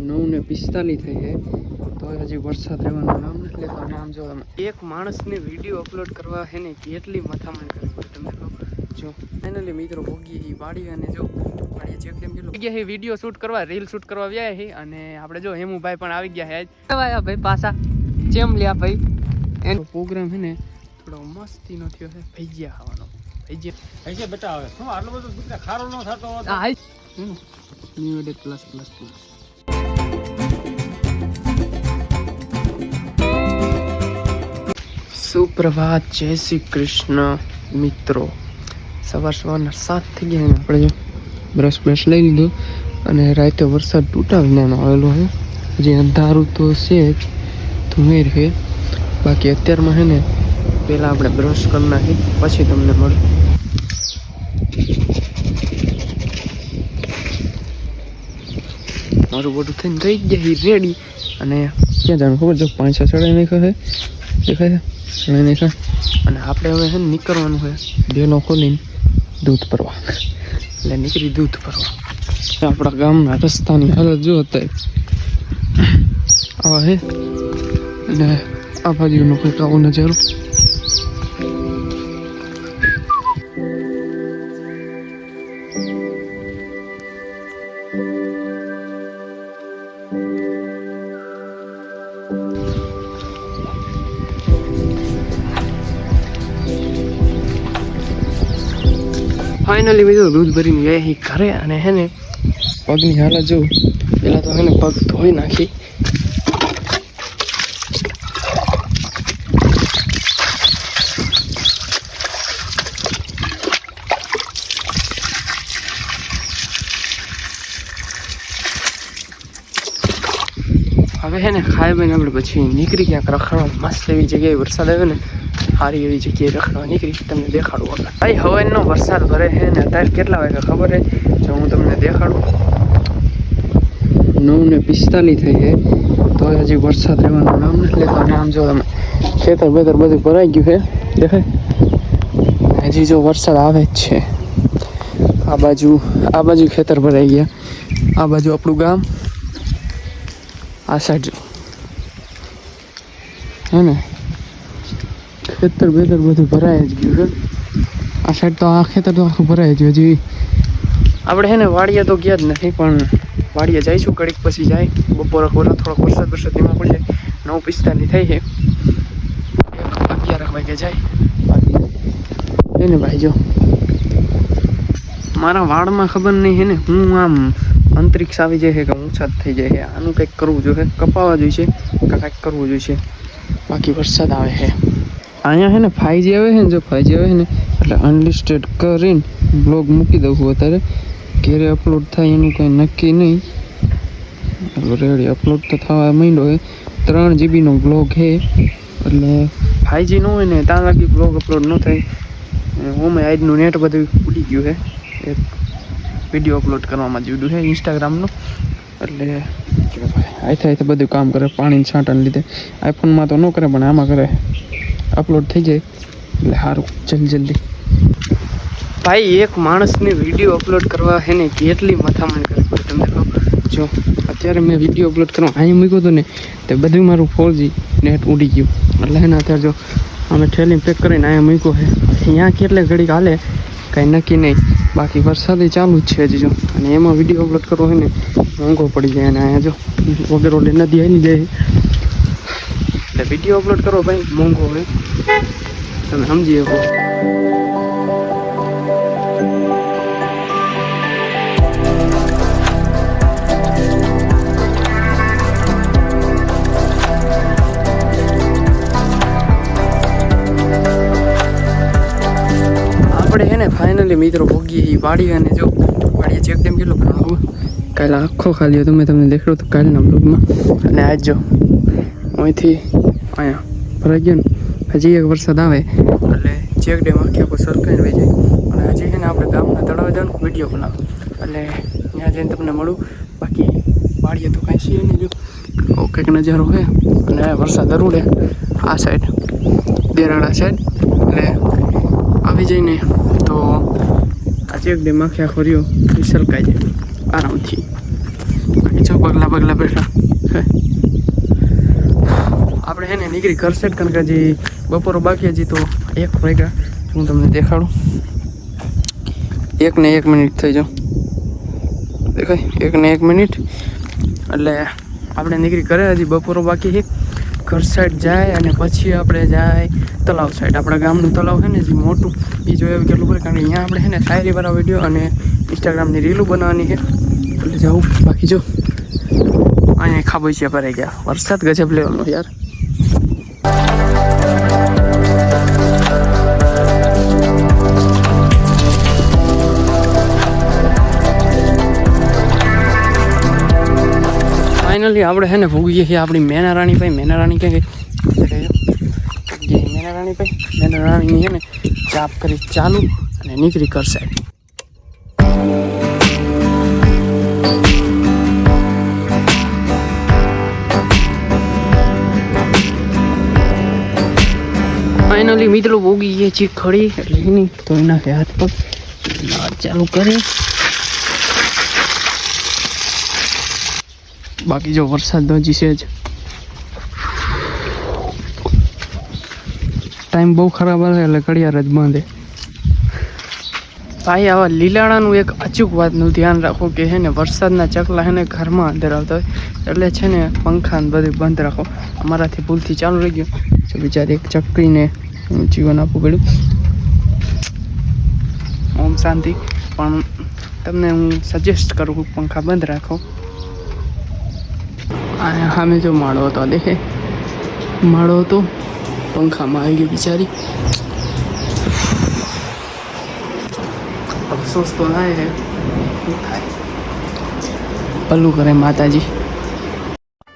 નવ ને પિસ્તાલીસ થઈ જાય. તો હજી વરસાદ રહેવાનું નામ નથી લેતો નામ જો તમે એક માણસને વીડિયો અપલોડ કરવા હે ને કેટલી મથામણ કરવી તમને કહું જો ફાઇનલી મિત્રો ભોગી એ વાડી અને જો વાડીએ ચેક ડેમ કેટલું ગયા છે વીડિયો શૂટ કરવા રીલ શૂટ કરવા વ્યા અને આપણે જો હેમુભાઈ પણ આવી ગયા છે આજ. આવ્યા ભાઈ પાછા. ચેમ લ્યા ભાઈ. એનો પ્રોગ્રામ હે ને થોડો મસ્તીનો થયો છે ભજીયા ખાવાનો. ભજીયા છે બેટા હવે શું આટલો બધો ખારો ન થતો હોત? પ્લસ પ્લસ પ્લસ સુપ્રભાત, જય શ્રી કૃષ્ણ, મિત્રો. સવાર સવારના સાત થઈ ગયા આપણે બ્રશ બ્રશ લઈ લીધું અને રાતે વરસાદ તૂટા વિનાનો આવેલો છે. હજી અંધારું તો છે જ, ધુમેર છે. બાકી અત્યારમાં છે ને, પહેલાં આપણે બ્રશ કરી નાખી, પછી તમને મળે. મારું બધું થઈને રહી ગયા રેડી અને ક્યાં જાણ ખબર? જો પાંચ છ ચડાઈ નાખ્યો છે, દેખાય છે? ચડાઈ નાખ્યા અને આપણે હવે છે ને નીકળવાનું છે દેનો ખોલીને દૂધ ભરવા. એટલે નીકળી દૂધ ભરવા. આપણા ગામના રસ્તાની હાલત જો અત્યારે. આવા છે. અને આ બાજુનો કંઈક આવો નજારો. ફાઇનલી મિત્રો દૂધ ભરીને ગયા ઘરે અને હે ને પગની હાલત જો પેલા તો હે પગ ધોઈ નાખી. હવે હે ને ખાઈ બને આપણે પછી નીકળી ગયા રખડવા મસ્ત એવી જગ્યાએ વરસાદ આવ્યો ને. સારી એવી જગ્યાએ રખડવા નીકળી તમને દેખાડું આગળ ભાઈ હવાનો વરસાદ ભરે છે ને અત્યારે કેટલા વાગે ખબર છે? જો હું તમને દેખાડું. નવ ને પિસ્તાલીસ થઈ છે. તો હજી વરસાદ રહેવાનું નામ નથી લેતો અને આમ જો તમે ખેતર બેતર બધું ભરાઈ ગયું છે. દેખાય? હજી જો વરસાદ આવે જ છે. આ બાજુ આ બાજુ ખેતર ભરાઈ ગયા. આ બાજુ આપણું ગામ. આ સાઈડ. જો હે ને? ખેતર બેતર બધું ભરાય જ ગયું છે. આ સાઈડ તો આ ખેતર તો આખું ભરાય જ હજી. આપણે હે ને વાડીએ તો ગયા જ નથી, પણ વાડીએ જઈશું કડીક પછી જાય. બપોરે કોરા થોડોક વરસાદ વરસાદ ધીમો પડી. જાય નવ પિસ્તાલીસ થઈ છે. અગિયાર વાગે જાય. એને ભાઈ જો. મારા વાળમાં ખબર નહીં હે ને, હું આમ અંતરિક્ષ આવી જાય છે કે ઊંચા જ થઈ જાય છે. આનું કંઈક કરવું જોઈએ, કપાવા જોઈશે કે કંઈક કરવું જોઈશે બાકી વરસાદ આવે છે. અહીંયા છે ને ફાઈજી આવે છે ને, જો ફાઈજી આવે છે ને, એટલે અનલિસ્ટેડ કરીને બ્લોગ મૂકી દઉં છું અત્યારે. ઘેરે અપલોડ થાય એનું કંઈ નક્કી નહીં. રેડી અપલોડ તો થવા માંડ્યો હોય ત્રણ જીબીનો બ્લોગ છે એટલે ફાઈજી ન હોય ને, ત્યાં લાગી બ્લોગ અપલોડ ન થાય. ઓમે આજનું નેટ બધું ઉડી ગયું છે એક વીડિયો અપલોડ કરવામાં જીવડું છે ઇન્સ્ટાગ્રામનું એટલે આઈ થાય બધું કામ કરે, પાણીની છાંટાને લીધે. આઈફોનમાં તો ન કરે, પણ આમાં કરે. અપલોડ થઈ જાય. એટલે સારું જલ્દી જલ્દી. ભાઈ, એક માણસને વીડિયો અપલોડ કરવા હે ને કેટલી મથામણ કરવી તમને કહું જો, અત્યારે મેં વીડિયો અપલોડ કરવા અહીંયા મૂક્યો હતો ને, તે બધું મારું ફોરજી નેટ ઉડી ગયું. એટલે એને અત્યારે જો, અમે ઠેલી પેક કરીને અહીંયા મૂક્યો છે અહીંયા કેટલે ઘડીક હાલે, કાંઈ નક્કી નહીં. બાકી વરસાદ ચાલુ જ છે હજી જો. અને એમાં વીડિયો અપલોડ કરવો હોય ને, મોંઘો પડી જાય અને અહીંયા જો. વગેરે નદી આવી જાય. એટલે વીડિયો અપલોડ કરવો ભાઈ, મોંઘો હોય. તમે સમજી શકો. આપણે હે ને ફાઇનલી મિત્રો ભોગીએ એ વાડી અને જો, વાડીએ ચેક ડેમ કેટલો ઘણો કાલે આખો ખાલી હતો મેં તમને દેખાડ્યો તો કાલના બ્લોગમાં અને આજ જો અહીંથી અહીંયા. ભરાઈ ગયો ને હજી એક વરસાદ આવે. એટલે ચેક ડેમ આખી આખું સરકાઈને વહી જાય. અને હજી છે ને આપણે ગામના તળાવે જવાનું, વીડિયો બનાવો એટલે ત્યાં જઈને તમને મળું. બાકી વાડીએ તો કાંઈ છે નહીં જો. કંઈક નજારો છે. અને વરસાદ અરૂડે આ સાઈડ દેરાડા સાઈડ એટલે આવી જઈને તો આ ચેક ડેમ આખી આખો રહ્યો, એ સરકાઈ જાય. આરામથી. બાકી જો પગલા પગલા બેઠા. હે. આપણે એને નીકળી ઘર સેટ કારણ કે હજી બપોરો બાકી હજી તો એક વાગ્યા. હું તમને દેખાડું. એક ને એક મિનિટ થઈ જાઉં દેખાય? એક ને એક મિનિટ. એટલે આપણે નીકળી ઘરે, હજી બપોરો બાકી છે. ઘર સાઈડ જાય અને પછી આપણે જાય તલાવ સાઈડ આપણા ગામનું તલાવ છે ને જે મોટું. એ એવું કેટલું પડે કારણ કે અહીંયા આપણે છે ને શાયરીવાળા વીડિયો અને ઇન્સ્ટાગ્રામની રીલું બનાવવાની છે. એટલે જવું બાકી જો. અહીંયા ખાબોચિયા ભરાઈ ગયા. વરસાદ ગજબ લેવાનો યાર. ફાઇનલી આપણે હે ને ભોગીએ છીએ આપણી મેના રાણી ભાઈ મેના રાણી ક્યાં ગઈ? મેના રાણી ભાઈ મેના રાણીની હે ને ચાપ કરી ચાલુ અને નીકળી કરશે ફાઇનલી મિત્રો ભોગી ગયા છીએ ખડી એટલે એની તો એના હાથ પગ ચાલુ કરી. બાકી જો વરસાદ તો હજી છે જ. ટાઈમ બહુ ખરાબ આવે એટલે ઘડિયાળ જ બાંધે. ભાઈ આવા લીલાણાનું એક અચૂક વાતનું ધ્યાન રાખો કે છે ને વરસાદના ચકલા છે ને ઘરમાં અંદર આવતા હોય એટલે છે ને પંખા બધું બંધ રાખો. અમારાથી ભૂલથી ચાલુ રહી ગયું. તો બિચારી એક ચકરીને જીવન આપવું પડ્યું. ઓમ શાંતિ. પણ તમને હું સજેસ્ટ કરું પંખા બંધ રાખો. સામે જો માળો હતો, દેખે? માળો હતો, પંખામાં આવી ગઈ બિચારી. અફસોસ તો થાય શું કરે માતાજી.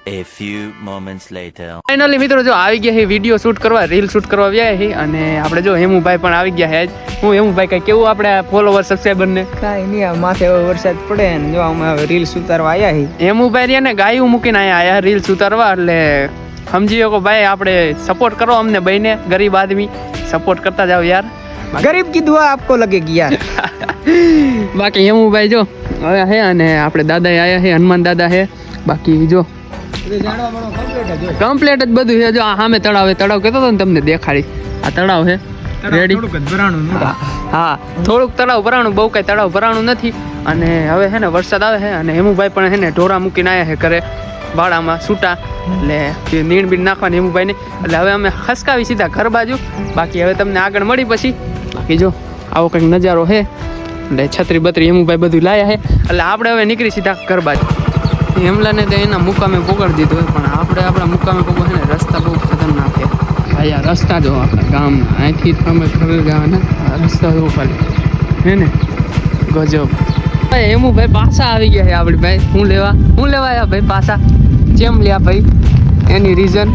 A few moments later. Finally મિત્રો જો આવી ગયા છે વીડિયો શૂટ કરવા રીલ શૂટ કરવા આવ્યા છે અને આપણે જો હેમુભાઈ પણ આવી ગયા છે આજ. હું હેમુભાઈ કઈ કેવું આપણે ફોલોવર સબસ્ક્રાઈબર ને કાંઈ નહીં માથે વરસાદ પડે ને જો અમે હવે રીલ સુતારવા આવ્યા છે હેમુભાઈ રહ્યા ને ગાયું મૂકીને આયા આયા રીલ સુતારવા એટલે સમજી શકો ભાઈ આપણે સપોર્ટ કરો અમને બહીને ગરીબ આદમી. સપોર્ટ કરતા જાઓ યાર. ગરીબ કી દુઆ આપકો લગેગી યાર. બાકી હેમુભાઈ જો હવે હે અને આપણે દાદા આયા છે હનુમાન દાદા હે બાકી જો કમ્પ્લેટ જ બધું છે. જો આ સામે તળાવ છે. તળાવ કહેતો હતો ને તમને દેખાડી. આ તળાવ છે. રેડી હા થોડુંક તળાવ ભરાણું બહુ કઈ તળાવ ભરાણું નથી. અને હવે છે ને વરસાદ આવે છે અને હેમુભાઈ પણ છે ને ઢોરા મૂકીને આવ્યા છે ઘરે ભાડામાં છૂટા એટલે જે નીણ બીણ નાખવાની હેમુભાઈને. એટલે હવે અમે ખસકાવી સીધા ઘર બાજુ. બાકી હવે તમને આગળ મળી પછી. બાકી જો આવો કંઈક નજારો છે. એટલે છત્રી બત્રી હેમુભાઈ બધું લાયા છે. એટલે આપણે હવે નીકળી સીધા ઘર બાજુ. હેમલાને તો એના મુકામે પોગાડી દીધો હોય પણ આપણે આપણા મુકામે પોગો છે ને રસ્તા બહુ ખતરનાક છે. ભાઈ આ રસ્તા જો આપણા ગામના અહીંથી જ અમે ઘરે જવાના રસ્તા જો ખાલી હે ને? ગજબ. ભાઈ હેમુ ભાઈ પાછા આવી ગયા છે આપણે ભાઈ. હું લેવા? હું લેવા ભાઈ પાછા? કેમ લ્યા ભાઈ? એની રીઝન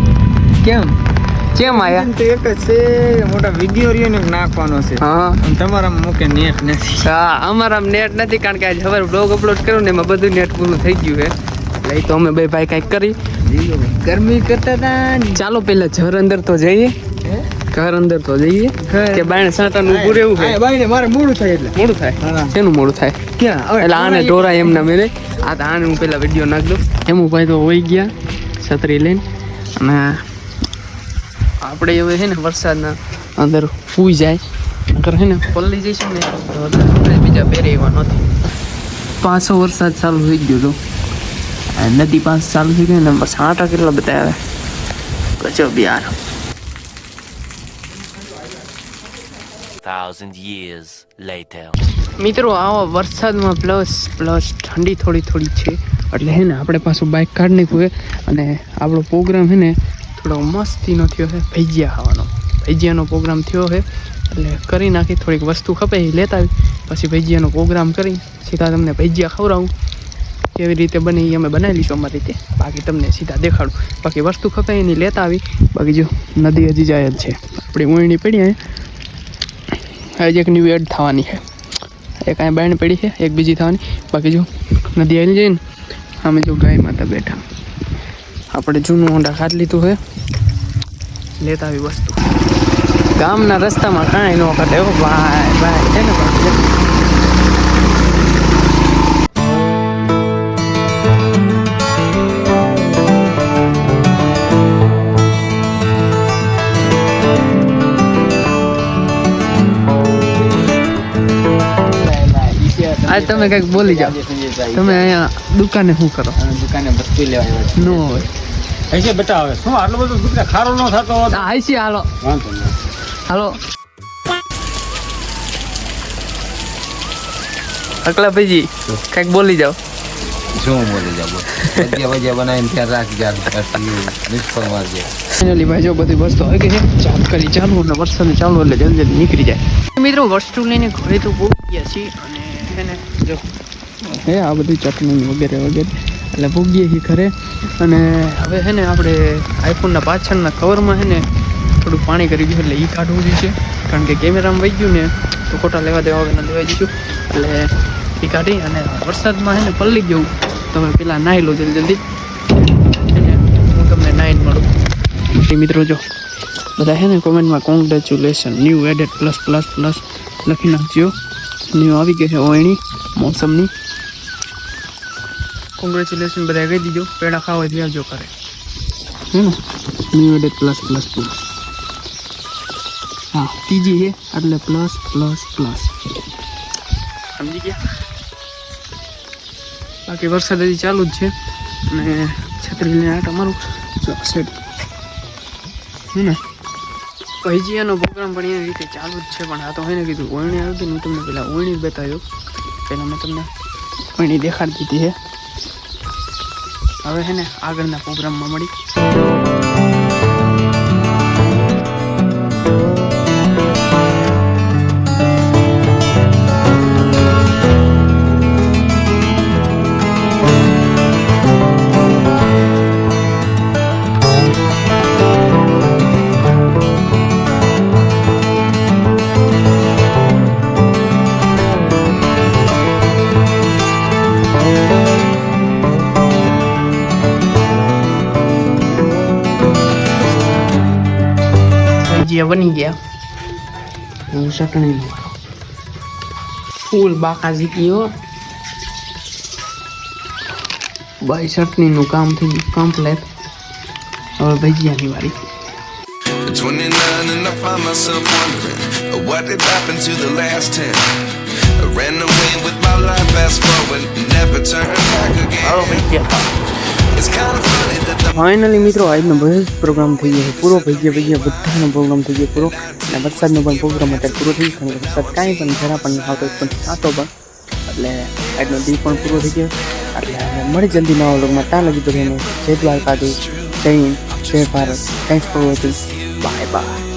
કેમ? ચેમ આયા? તો એક જ છે મોટા વીડિયો રહ્યો ને નાખવાનો છે. હા. તમારા મૂકે નેટ નથી. હા અમારા નેટ નથી કારણ કે આજે હવે બ્લોગ અપલોડ કર્યો ને એમાં બધું નેટ પૂરું થઈ ગયું છે. એટલે તો અમે બે ભાઈ કાંઈક કરી. ગરમી કરતા હતા ચાલો પહેલા ઘર અંદર તો જઈએ. ઘર અંદર તો જઈએ. કે બાયણે સાંટાનું ઊભું રહેવું છે? બાઈને મારે મોડું થાય એટલે. મોડું થાય. શેનું મોડું થાય? ક્યાં? હવે એટલે આને ઢોરા એમના મેરે આ તો આને હું પેલા વીડિયો નાખ દઉં. એમ ભાઈ તો હોઈ ગયા છત્રી લઈને. અને આપણે હવે છે ને વરસાદના અંદર ફૂઈ જાય. અગર છે ને પલ્લી જઈશું ને. તો આપણે બીજા ફેરે એવા નથી. પાછો વરસાદ ચાલુ થઈ ગયો તો. નદી પાસે ચાલુ થઈ ગઈ ને બસ આટા કેટલા બધા આવે. ગજબ બિહાર Thousand years later. મિત્રો આવા વરસાદમાં પ્લસ પ્લસ ઠંડી થોડી થોડી છે. એટલે હે ને આપણે પાછું બાઇક કાઢ નાખ્યું અને આપણો પ્રોગ્રામ હે ને થોડો મસ્તીનો થયો છે ભજીયા ખાવાનો. ભજીયાનો પ્રોગ્રામ થયો છે એટલે કરી નાખી, થોડીક વસ્તુ ખપે એ લેતા આવી. પછી ભજીયાનો પ્રોગ્રામ કરી, સીધા તમને ભજીયા ખવડાવું. કેવી રીતે બને એ અમે બનાવી લઈશું અમારી રીતે. બાકી તમને સીધા દેખાડું. બાકી વસ્તુ ખપે એની લેતા આવી. બાકી જો, નદી હજી જાય જ છે. આપણી ઊંડી પડી હજી એક ન્યૂ એડ થવાની છે એક અહીંયા બેન પડી છે એક બીજી થવાની. બાકી જો, નદી આવી જઈને અમે જો ગાય માતા બેઠા. આપણે જૂનું હોન્ડા ખાટ લીધું છે. લેતા આવી વસ્તુ. ગામના રસ્તામાં કાંઈ ન કાઢે. એવો ભાઈ ભાઈ છે ને આજ તમે કંઈક બોલી જાઓ. તમે અહીંયા દુકાને શું કરો? દુકાને વસ્તુ લેવા નો હોય. હશે બેટા હવે શું આટલો બધો દૂધ ખારો ન થતો હોત? આઈસી હાલો. વાંધો નહીં. હાલો. અકલા ભાઈજી કંઈક બોલી જાઓ. શું બોલી જાવ ભજીયા ભજીયા બનાવીને ત્યાં રાખી જાય નિષ્ફળ મારજે. ફાઇનલી ભાઈ જો બધી વસ્તુ આવી ગઈ છે ચાપ કરી ચાલુ અને વરસાદ ચાલુ એટલે જલ્દી જલ્દી નીકળી જાય. મિત્રો વસ્તુ લઈને ઘરે તો ગયા છીએ અને જો. હે આ બધી ચટણી વગેરે વગેરે. એટલે ભોગીએ છીએ ઘરે. અને હવે છે ને આપણે આઈફોનના પાછળના કવરમાં છે ને થોડું પાણી કરી ગયું એટલે એ કાઢવું જોઈએ કારણ કે કેમેરામાં વહી ગયું ને તો ખોટા લેવા દેવા વગરના લેવા દઈશું એટલે એ કાઢી અને વરસાદમાં છે ને પલ્લી ગયું. તમે પેલા નાહી લો જલ્દી જલ્દી. હું તમને નાહીને મળું. મિત્રો જો, બધા છે ને કોમેન્ટમાં congratulation new added plus plus plus લખી નાખજો. ન્યૂ આવી ગઈ છે ઓયણી, મોસમની. કોંગ્રેચ્યુલેશન બધા કહી દીજો. પેડા ખાવા હોય આવજો કરે. હે ને? New added plus plus plus હા ત્રીજી છે એટલે પ્લસ પ્લસ પ્લસ સમજી ગયા? બાકી વરસાદ હજી ચાલુ જ છે. અને છત્રી લઈને આટા મારું જો સેટ હે ને? એનો પ્રોગ્રામ પણ એવી રીતે ચાલુ જ છે પણ આ તો હોય ને કીધું ઓળણી આવ્યું હતી હું તમને પેલા ઓળણી બતાવ્યો. પહેલાં મેં તમને ઓળણી દેખાડી દીધી છે હવે છે ને આગળના પ્રોગ્રામમાં મળી. ભજીયા બની ગયા હું ચટણી ફૂલ બાકા જીત્યો ભાઈ ચટણીનું કામ થઈ ગયું કમ્પ્લેટ હવે ભજીયાની વારી 29 and I find myself wondering uh, what did happen to the last 10. I ran away with my life, fast forward, never turned back again. Finally મિત્રો, આજનો બધો જ પ્રોગ્રામ થઈ ગયો પૂરો ભજીયા ભજીયા બધાનો પ્રોગ્રામ થઈ ગયો પૂરો. અને વરસાદનો પણ પ્રોગ્રામ અત્યારે પૂરો થઈ ગયો. વરસાદ કાંઈ પણ જરા પણ આવતો પણ થતો પણ. એટલે આજનો દી પણ પૂરો થઈ ગયો. એટલે મળી જલ્દી નવા વ્લોગમાં. ત્યાં લગી બધાને જય દ્વારકાધીશ, જય હિન્દ, જય Bharat. Thanks for watching bye bye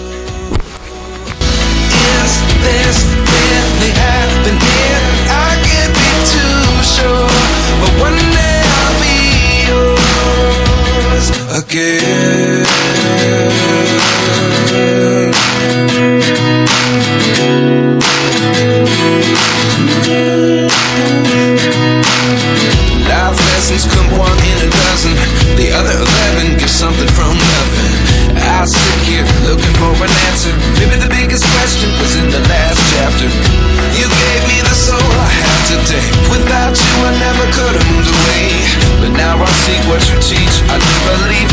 what you teach. I do believe